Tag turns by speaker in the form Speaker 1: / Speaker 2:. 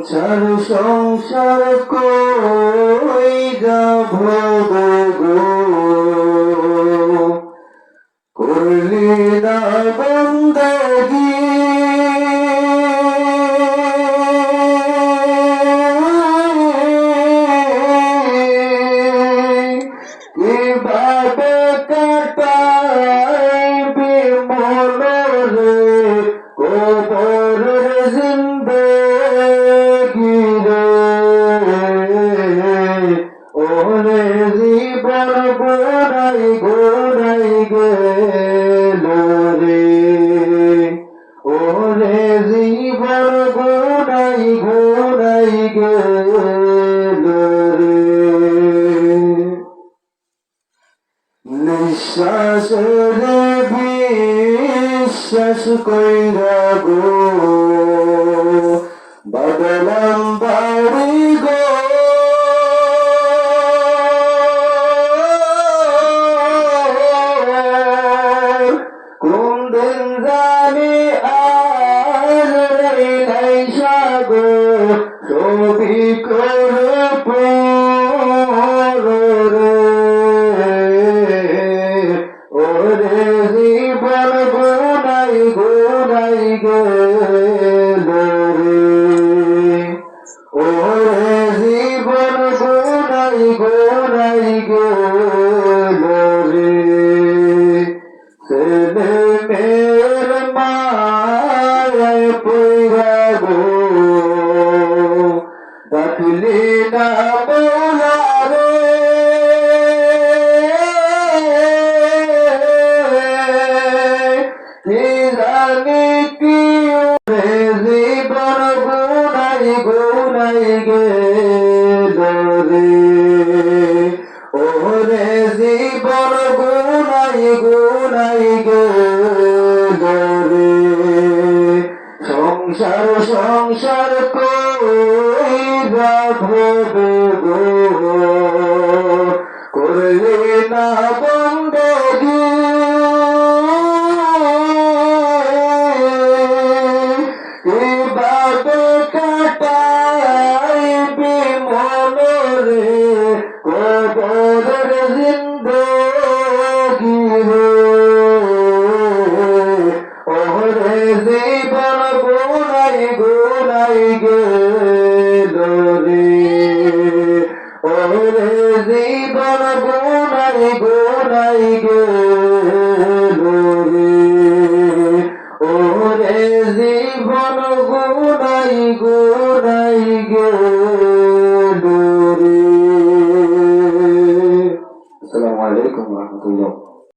Speaker 1: সংসার সংসার কই যাব গো। জীবন গোড়াই গোড়াই গেল রে। ওরে জীবন গোড়াই গোড়াই গেল রে। নিঃশ্বাস রে বিশ্বাস কইরা গো। জানি আর নাই সাগো ছবি করে ওরে জীবন গোনাই গোনাই গেল রে। ওরে জীবন গোনাই গোনাই গেল রে। ছেলে মায় ডাকলি না বোলা রে কি রাখবে করে না গুনাই গুনাই গো ওরে জীবন গুনাই গুনাই গেল